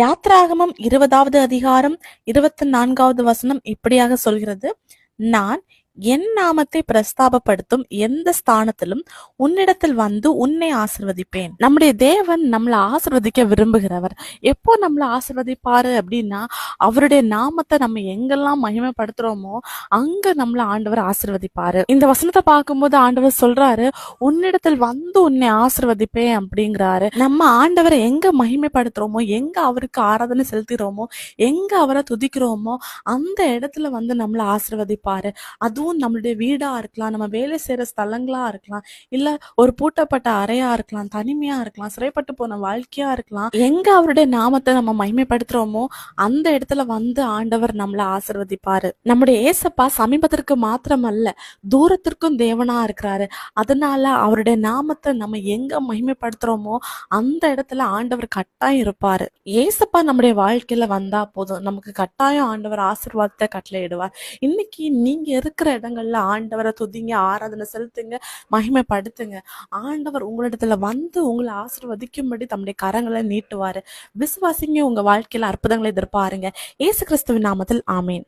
யாத்ராகமம் இருபதாவது அதிகாரம் இருபத்தி நான்காவது வசனம் இப்படியாக சொல்கிறது. நான் என் நாமத்தை பிரஸ்தாபப்படுத்தும் எந்த ஸ்தானத்திலும் உன்னிடத்தில் வந்து உன்னை ஆசிர்வதிப்பேன். நம்முடைய தேவன் நம்மளை ஆசிர்வதிக்க விரும்புகிறவர். எப்போ நம்மளை ஆசிர்வதிப்பாரு அப்படின்னா அவருடைய நாமத்தை நம்ம எங்கெல்லாம் மகிமைப்படுத்துறோமோ அங்க நம்மளை ஆண்டவர் ஆசிர்வதிப்பாரு. இந்த வசனத்தை பார்க்கும்போது ஆண்டவர் சொல்றாரு உன்னிடத்தில் வந்து உன்னை ஆசிர்வதிப்பேன் அப்படிங்கிறாரு. நம்ம ஆண்டவரை எங்க மகிமைப்படுத்துறோமோ எங்க அவருக்கு ஆராதனை செலுத்துகிறோமோ எங்க அவரை துதிக்கிறோமோ அந்த இடத்துல வந்து நம்மளை ஆசிர்வதிப்பாரு. அதுவும் நம்மளுடைய வீடாக இருக்கலாம் நம்ம வேலை செய்கிற ஸ்தலங்களா இருக்கலாம் இல்லை ஒரு பூட்டப்பட்ட அறையாக இருக்கலாம் தனிமையாக இருக்கலாம் சிறைப்பட்டு போன வாழ்க்கையாக இருக்கலாம் எங்கே அவருடைய நாமத்தை நம்ம மகிமைப்படுத்துகிறோமோ அந்த இடத்துல வந்து ஆண்டவர் நம்மளை ஆசிர்வதிப்பார். நம்முடைய ஏசப்பா சமீபத்திற்கு மாத்திரமல்ல தூரத்திற்கும் தேவனாக இருக்கிறாரு. அதனால அவருடைய நாமத்தை நம்ம எங்கே மகிமைப்படுத்துகிறோமோ அந்த இடத்துல ஆண்டவர் கட்டாயம் இருப்பார். ஏசப்பா நம்முடைய வாழ்க்கையில வந்தால் போதும் நமக்கு கட்டாயம் ஆண்டவர் ஆசிர்வாதத்தை கட்டளையிடுவார். இன்னைக்கு நீங்கள் இருக்கிற இடங்கள்ல ஆண்டவரை துதிங்க ஆராதனை செலுத்துங்க மகிமைப்படுத்துங்க. ஆண்டவர் உங்களிடத்துல வந்து உங்களை ஆசிர்வதிக்கும்படி தம்முடைய கரங்களை நீட்டுவாரு. விசுவாசிங்க உங்க வாழ்க்கையில அற்புதங்களை எதிர்பாருங்க. இயேசு கிறிஸ்துவின் நாமத்தில் ஆமேன்.